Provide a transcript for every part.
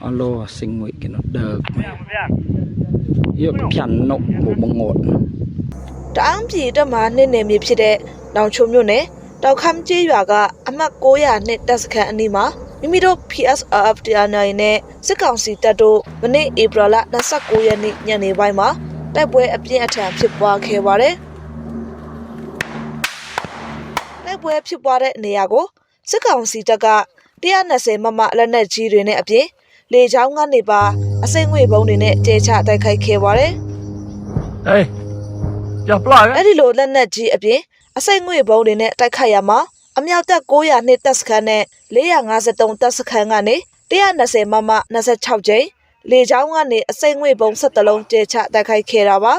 alo sinh nguyện cái nó đờ yêu pian nộ bộ bông ngọt တအောင်ပြည်တက်မှာနေနေမြေဖြစ်တဲ့တောင်ချုံမြို့နယ်တောက်ခမ်းကျေးရွာကအမှတ်900နှစ်တပ်စခန်းအနီးမှာမိမိတို့ PSRF တရားနိုင်နဲ့စစ်ကောင်စီတပ်တို့မနေ့ဧပြီလ29ရက်နေ့ညနေပိုင်းမှာတိုက်ပွဲအပြင်းအထန်ဖြစ်ပွားခဲ့ပါတယ်။တိုက်ပွဲဖြစ်ပွားတဲ့နေရာကိုစစ်ကောင်စီတပ်က120မမလက်နက်ကြီးတွေနဲ့အပြင် လေကြောင်းကနေပါအစိမ့်ငွေပုံးတွေနဲ့ကျေချတိုက်ခိုက်ခဲ့ပါတယ်။ Ê, giờ plug အဲ့ဒီလိုလက်နက်ကြီးအပြင်အစိမ့်ငွေဘုံတွေနဲ့တိုက်ခိုက်ရမှာအမြောက်တပ်900နှစ်တပ်စခန်းနဲ့453တပ်စခန်းကနေ120မမ26ကျိန်းလေချောင်းကနေအစိမ့်ငွေဘုံ17လုံးကျဲချတိုက်ခိုက်ခဲ့တာပါ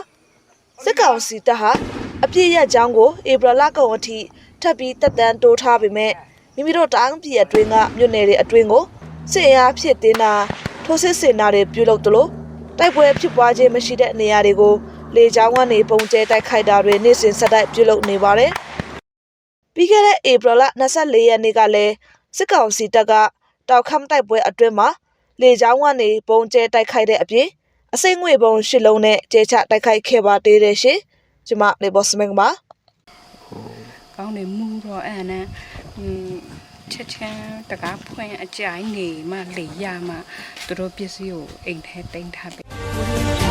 စစ်ကောင်စီတပ်ဟာအပြည့်ရချောင်းကိုဧပြီလကုန်အထိထပ်ပြီးတက်တန်းတိုးထားပေမဲ့မိမိတို့တောင်ပြည်အတွင်းကမြို့နယ်တွေအတွင်းကို စစ်အင်အားဖြစ်တင်တာထိုးစစ်ဆင်တာတွေပြုလုပ်သလိုတိုက်ပွဲဖြစ်ပွားခြင်းမရှိတဲ့နေရာတွေကိုလေကြောင်းကနေပုံကျဲတိုက်ခိုက်တာတွေနေ့စဉ်ဆက်တိုက်ပြုလုပ်နေပါတယ်။ပြီးခဲ့တဲ့ဧပြီလ24ရက်နေ့ကလည်းစစ်ကောင်စီတပ်ကတောက်ခမ်းတိုက်ပွဲအတွင်းမှာလေကြောင်းကနေပုံကျဲတိုက်ခိုက်တဲ့အပြင်အစိမ့်ငွေပုံရှစ်လုံးနဲ့ကျဲချတိုက်ခိုက်ခဲ့ပါသေးတယ်ရှင်။ကျွန်မလေဘော့စမင်ပါကောင်းတယ်မူတော့အဲ့နဲ့อืม ချက်ချင်းတကားဖွင့်အကြိုင်နေမှလေရမှသူတို့ပစ္စည်းကိုအိမ်ထဲတင်ထားပြီ